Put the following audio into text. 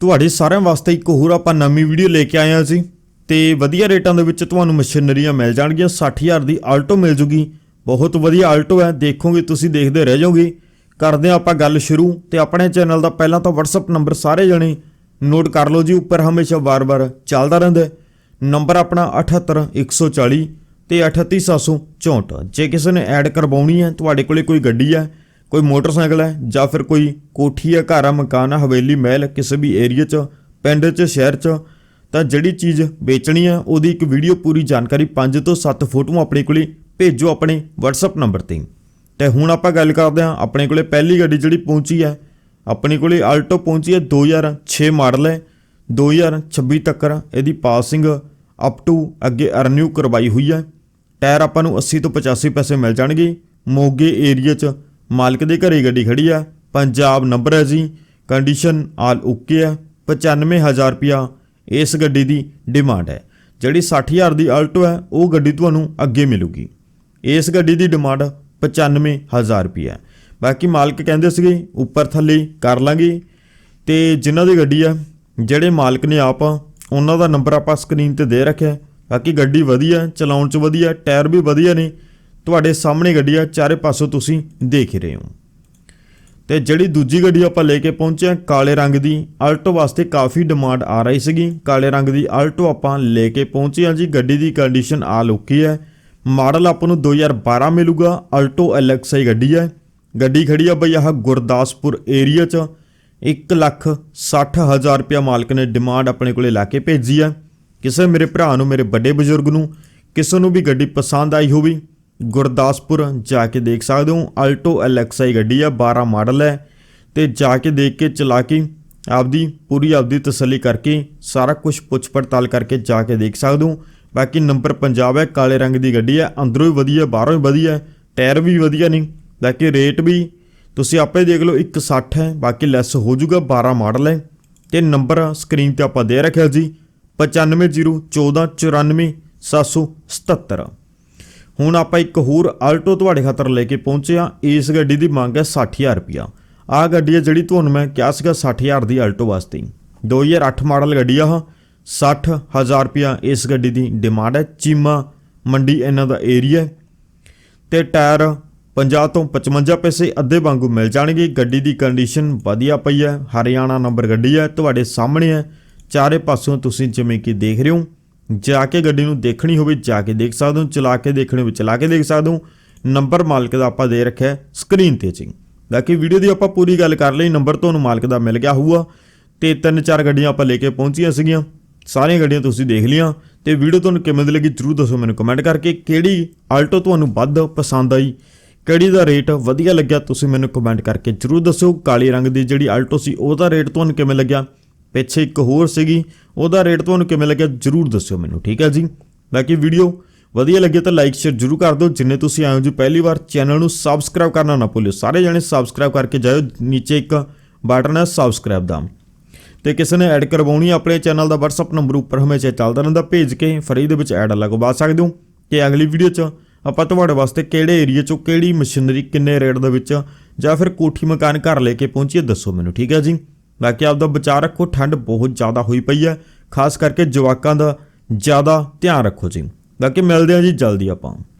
ਤੁਹਾਡੇ ਸਾਰਿਆਂ ਵਾਸਤੇ ਇੱਕ ਹੋਰ ਆਪਾਂ ਨਵੀਂ ਵੀਡੀਓ ਲੈ ਕੇ ਆਏ ਹਾਂ ਜੀ। ਤੇ ਵਧੀਆ ਰੇਟਾਂ ਦੇ ਵਿੱਚ ਤੁਹਾਨੂੰ ਮਸ਼ੀਨਰੀਆਂ ਮਿਲ ਜਾਣਗੀਆਂ 60000 ਦੀ ਆਲਟੋ ਮਿਲ ਜੂਗੀ। ਬਹੁਤ ਵਧੀਆ ਆਲਟੋ ਹੈ, ਦੇਖੋਗੇ ਤੁਸੀਂ, ਦੇਖਦੇ ਰਹਿ ਜਾਓਗੇ। ਕਰਦੇ ਹਾਂ ਆਪਾਂ ਗੱਲ ਸ਼ੁਰੂ ਤੇ ਆਪਣੇ ਚੈਨਲ ਦਾ ਪਹਿਲਾਂ ਤਾਂ WhatsApp ਨੰਬਰ ਸਾਰੇ ਜਣੇ ਨੋਟ ਕਰ ਲਓ ਜੀ, ਉੱਪਰ ਹਮੇਸ਼ਾ ਵਾਰ-ਵਾਰ ਚੱਲਦਾ ਰਹਿੰਦਾ ਨੰਬਰ ਆਪਣਾ 78140 ਤੇ 38764 ਜੇ ਕਿਸੇ ਨੇ ਐਡ ਕਰਵਾਉਣੀ ਹੈ, ਤੁਹਾਡੇ ਕੋਲੇ ਕੋਈ ਗੱਡੀ ਹੈ ਕੋਈ ਮੋਟਰਸਾਈਕਲ ਹੈ ਜਾਂ ਫਿਰ ਕੋਈ ਕੋਠੀ ਹੈ, ਘਰ ਆ, ਮਕਾਨ ਆ, ਹਵੇਲੀ, ਮਹਿਲ, ਕਿਸੇ ਵੀ ਏਰੀਆ 'ਚ, ਪਿੰਡ 'ਚ, ਸ਼ਹਿਰ 'ਚ, ਤਾਂ ਜਿਹੜੀ ਚੀਜ਼ ਵੇਚਣੀ ਹੈ ਉਹਦੀ ਇੱਕ ਵੀਡੀਓ ਪੂਰੀ ਜਾਣਕਾਰੀ 5 ਤੋਂ 7 ਫੋਟੋਆਂ ਆਪਣੇ ਕੋਲੇ ਭੇਜੋ ਆਪਣੇ WhatsApp ਨੰਬਰ ਤੇ। ਤੇ ਹੁਣ ਆਪਾਂ ਗੱਲ ਕਰਦੇ ਹਾਂ, ਆਪਣੇ ਕੋਲੇ ਪਹਿਲੀ ਗੱਡੀ ਜਿਹੜੀ ਪਹੁੰਚੀ ਹੈ, ਆਪਣੇ ਕੋਲੇ ਆਲਟੋ ਪਹੁੰਚੀ ਹੈ 2006 ਮਾਡਲ ਹੈ 2026 ਤੱਕ ਇਹਦੀ ਪਾਸਿੰਗ ਅਪ ਟੂ ਅੱਗੇ ਅਰਨਿਊ ਕਰਵਾਈ ਹੋਈ ਹੈ। ਟਾਇਰ ਆਪਾਂ ਨੂੰ 80 ਤੋਂ 85 ਪੈਸੇ ਮਿਲ ਜਾਣਗੇ, ਮੋਗੇ ਏਰੀਆ 'ਚ ਮਾਲਕ ਦੇ ਘਰੇ ਗੱਡੀ ਖੜੀ ਆ। ਪੰਜਾਬ ਨੰਬਰ ਹੈ ਜੀ। ਕੰਡੀਸ਼ਨ ਆਲ ਓਕੇ ਹੈ। 95000 ਰੁਪਿਆ ਇਸ ਗੱਡੀ ਦੀ ਡਿਮਾਂਡ ਹੈ। ਜਿਹੜੀ 60000 ਦੀ ਆਲਟੋ ਹੈ, ਉਹ ਗੱਡੀ ਤੁਹਾਨੂੰ ਅੱਗੇ ਮਿਲੂਗੀ। ਇਸ ਗੱਡੀ ਦੀ ਡਿਮਾਂਡ 95000 ਰੁਪਿਆ ਹੈ। ਬਾਕੀ ਮਾਲਕ ਕਹਿੰਦੇ ਸੀਗੇ, ਉੱਪਰ ਥੱਲੇ ਕਰ ਲਾਂਗੇ। ਤੇ ਜਿਨ੍ਹਾਂ ਦੀ ਗੱਡੀ ਆ ਜਿਹੜੇ ਮਾਲਕ ਨੇ ਆਪ, ਉਹਨਾਂ ਦਾ ਨੰਬਰ ਆਪਾਂ ਸਕਰੀਨ ਤੇ ਦੇ ਰੱਖਿਆ ਬਾਕੀ ਗੱਡੀ ਵਧੀਆ, ਚਲਾਉਣ 'ਚ ਵਧੀਆ, ਟਾਇਰ ਵੀ ਵਧੀਆ ਨੇ। ਤੁਹਾਡੇ ਸਾਹਮਣੇ ਗੱਡੀ ਆ, ਚਾਰੇ ਪਾਸੋਂ ਤੁਸੀਂ ਦੇਖ ਰਹੇ ਹੋ। ਤੇ ਜਿਹੜੀ ਦੂਜੀ ਗੱਡੀ ਆਪਾਂ ਲੈ ਕੇ ਪਹੁੰਚੇ ਹਾਂ ਕਾਲੇ ਰੰਗ ਦੀ, ਆਲਟੋ ਵਾਸਤੇ ਕਾਫੀ ਡਿਮਾਂਡ ਆ ਰਹੀ ਸੀਗੀ। ਕਾਲੇ ਰੰਗ ਦੀ ਆਲਟੋ ਆਪਾਂ ਲੈ ਕੇ ਪਹੁੰਚੇ ਹਾਂ ਜੀ, ਗੱਡੀ ਦੀ ਕੰਡੀਸ਼ਨ ਆਲ ਓਕੇ ਹੈ। ਮਾਡਲ ਆਪਾਂ ਨੂੰ 2012 ਮਿਲੂਗਾ, ਆਲਟੋ ਐਲਐਕਸਆਈ ਗੱਡੀ ਹੈ। ਗੱਡੀ ਖੜੀ ਆ ਬਈ ਆਹ ਗੁਰਦਾਸਪੁਰ ਏਰੀਆ 'ਚ। 1 ਲੱਖ 60 ਹਜ਼ਾਰ ਰੁਪਇਆ ਮਾਲਕ ਨੇ ਡਿਮਾਂਡ ਆਪਣੇ ਕੋਲੇ ਲਾ ਕੇ ਭੇਜੀ ਹੈ। ਕਿਸੇ ਮੇਰੇ ਭਰਾ ਨੂੰ, ਮੇਰੇ ਵੱਡੇ ਬਜ਼ੁਰਗ ਨੂੰ, ਕਿਸੇ ਨੂੰ ਵੀ ਗੱਡੀ ਪਸੰਦ ਆਈ ਹੋਵੇ ਗੁਰਦਾਸਪੁਰ ਜਾ ਕੇ ਦੇਖ ਸਕਦੇ ਹੋ। ਆਲਟੋ ਐਲਐਕਸਆਈ ਗੱਡੀ ਆ 12 ਮਾਡਲ ਹੈ। ਤੇ ਜਾ ਕੇ ਦੇਖ ਕੇ ਚਲਾ ਕੇ ਆਪਦੀ, ਪੂਰੀ ਆਪਦੀ ਤਸੱਲੀ ਕਰਕੇ, ਸਾਰਾ ਕੁਝ ਪੁੱਛ ਪੜਤਾਲ ਕਰਕੇ ਜਾ ਕੇ ਦੇਖ ਸਕਦੇ ਹੋ। ਬਾਕੀ ਨੰਬਰ ਪੰਜਾਬ ਹੈ, ਕਾਲੇ ਰੰਗ ਦੀ ਗੱਡੀ ਹੈ। ਅੰਦਰੋਂ ਵੀ ਵਧੀਆ, ਬਾਹਰੋਂ ਵੀ ਵਧੀਆ, ਟਾਇਰ ਵੀ ਵਧੀਆ ਨੇ। ਬਾਕੀ ਰੇਟ ਵੀ ਤੁਸੀਂ ਆਪੇ ਦੇਖ ਲਓ 160 ਹੈ। ਬਾਕੀ ਲੈਸ ਹੋ ਜਾਊਗਾ 12 ਮਾਡਲ ਹੈ। ਤੇ ਨੰਬਰ ਸਕਰੀਨ ਤੇ ਆਪਾਂ ਦੇ ਰੱਖਿਆ ਜੀ 9501494777 ਹੁਣ ਆਪਾਂ ਇੱਕ ਹੋਰ ਆਲਟੋ ਤੁਹਾਡੇ ਖਾਤਰ ਲੈ ਕੇ ਪਹੁੰਚੇ ਆ ਇਸ ਗੱਡੀ ਦੀ ਮੰਗ ਹੈ 60000 ਰੁਪਿਆ ਆਹ ਗੱਡੀ ਹੈ ਜਿਹੜੀ ਤੁਹਾਨੂੰ ਮੈਂ ਕਿਹਾ ਸੀਗਾ 60000 ਦੀ ਆਲਟੋ ਵਾਸਤੇ 2008 ਮਾਡਲ ਗੱਡੀ ਆ ਆਹ। 60000 ਰੁਪਿਆ ਇਸ ਗੱਡੀ ਦੀ ਡਿਮਾਂਡ ਹੈ। ਚੀਮਾ ਮੰਡੀ ਇਹਨਾਂ ਦਾ ਏਰੀਆ ਹੈ। ਤੇ ਟਾਇਰ 50 ਤੋਂ 55 ਪੈਸੇ ਅੱਧੇ ਵਾਂਗੂ ਮਿਲ ਜਾਣਗੇ। ਗੱਡੀ ਦੀ ਕੰਡੀਸ਼ਨ ਵਧੀਆ ਪਈ ਹੈ। ਹਰਿਆਣਾ ਨੰਬਰ ਗੱਡੀ ਹੈ। ਤੁਹਾਡੇ ਸਾਹਮਣੇ ਹੈ। ਚਾਰੇ ਪਾਸੋਂ ਤੁਸੀਂ ਜਿਵੇਂ ਕਿ ਦੇਖ ਰਹੇ ਹੋ। ਜਾ ਕੇ ਗੱਡੀ ਨੂੰ ਦੇਖਣੀ ਹੋਵੇ, ਜਾ ਕੇ ਦੇਖ ਸਕਦੇ ਹੋ, ਚਲਾ ਕੇ ਦੇਖਣੀ ਹੋਵੇ, ਚਲਾ ਕੇ ਦੇਖ ਸਕਦੇ ਹੋ। ਨੰਬਰ ਮਾਲਕ ਦਾ ਆਪਾਂ ਦੇ ਰੱਖਿਆ ਸਕਰੀਨ ਤੇ ਜੀ ਬਾਕੀ ਵੀਡੀਓ ਦੀ ਆਪਾਂ ਪੂਰੀ ਗੱਲ ਕਰ ਲਈ, ਨੰਬਰ ਤੁਹਾਨੂੰ ਮਾਲਕ ਦਾ ਮਿਲ ਗਿਆ ਹੋਊਗਾ। ਤੇ ਤਿੰਨ ਚਾਰ ਗੱਡੀਆਂ ਆਪਾਂ ਲੈ ਕੇ ਪਹੁੰਚੀਆਂ ਸੀਗੀਆਂ। ਸਾਰੀਆਂ ਗੱਡੀਆਂ ਤੁਸੀਂ ਦੇਖ ਲਈਆਂ। ਤੇ ਵੀਡੀਓ ਤੁਹਾਨੂੰ ਕਿਵੇਂ ਦੀ ਲੱਗੀ ਜਰੂਰ ਦੱਸੋ ਮੈਨੂੰ ਕਮੈਂਟ ਕਰਕੇ। ਕਿਹੜੀ ਆਲਟੋ ਤੁਹਾਨੂੰ ਵੱਧ ਪਸੰਦ ਆਈ? ਕਿਹੜੀ ਦਾ ਰੇਟ ਵਧੀਆ ਲੱਗਿਆ, ਤੁਸੀਂ ਮੈਨੂੰ ਕਮੈਂਟ ਕਰਕੇ ਜਰੂਰ ਦੱਸੋ। ਕਾਲੇ ਰੰਗ ਦੀ ਜਿਹੜੀ ਆਲਟੋ ਸੀ, ਉਹਦਾ ਰੇਟ ਤੁਹਾਨੂੰ ਕਿਵੇਂ ਲੱਗਿਆ? ਪਿੱਛੇ ਇੱਕ ਹੋਰ ਸੀਗੀ, ਉਹਦਾ ਰੇਟ ਤੁਹਾਨੂੰ ਕਿਵੇਂ ਲੱਗਿਆ ਜਰੂਰ ਦੱਸਿਓ ਮੈਨੂੰ, ਠੀਕ ਹੈ ਜੀ? ਬਾਕੀ ਵੀਡੀਓ ਵਧੀਆ ਲੱਗੇ ਤਾਂ ਲਾਈਕ ਸ਼ੇਅਰ ਜਰੂਰ ਕਰ ਦਿਓ। ਜਿੰਨੇ ਤੁਸੀਂ ਆਏ ਹੋ ਜੀ ਪਹਿਲੀ ਵਾਰ ਚੈਨਲ ਨੂੰ ਸਬਸਕ੍ਰਾਈਬ ਕਰਨਾ ਨਾ ਭੁੱਲਿਓ। ਸਾਰੇ ਜਣੇ ਸਬਸਕ੍ਰਾਈਬ ਕਰਕੇ ਜਾਇਓ। ਨੀਚੇ ਇੱਕ ਬਟਨ ਹੈ ਸਬਸਕ੍ਰਾਈਬ ਦਾ। ਤੇ ਕਿਸੇ ਨੇ ਐਡ ਕਰਵਾਉਣੀ ਆਪਣੇ ਚੈਨਲ ਦਾ WhatsApp ਨੰਬਰ ਉੱਪਰ ਹਮੇਸ਼ਾ ਚੱਲਦਾ ਰਹਿੰਦਾ। ਭੇਜ ਕੇ ਫਰੀ ਦੇ ਵਿੱਚ ਐਡ ਲਗਵਾ ਸਕਦੇ ਹੋ। ਤੇ ਅਗਲੀ ਵੀਡੀਓ 'ਚ ਆਪਾਂ ਤੁਹਾਡੇ ਵਾਸਤੇ ਕਿਹੜੇ ਏਰੀਆ 'ਚੋਂ ਕਿਹੜੀ ਮਸ਼ੀਨਰੀ ਕਿੰਨੇ ਰੇਟ ਦੇ ਵਿੱਚ ਜਾਂ ਫਿਰ ਕੋਠੀ ਮਕਾਨ ਘਰ ਲੈ ਕੇ ਪਹੁੰਚੀਏ, ਦੱਸੋ ਮੈਨੂੰ, ਠੀਕ ਹੈ ਜੀ? ਬਾਕੀ ਆਪਦਾ ਬਚਾਅ ਰੱਖੋ, ਠੰਡ ਬਹੁਤ ਜ਼ਿਆਦਾ ਹੋਈ ਪਈ ਹੈ। ਖਾਸ ਕਰਕੇ ਜਵਾਕਾਂ ਦਾ ਜ਼ਿਆਦਾ ਧਿਆਨ ਰੱਖੋ ਜੀ। ਬਾਕੀ ਮਿਲਦੇ ਹਾਂ ਜੀ ਜਲਦੀ ਆਪਾਂ।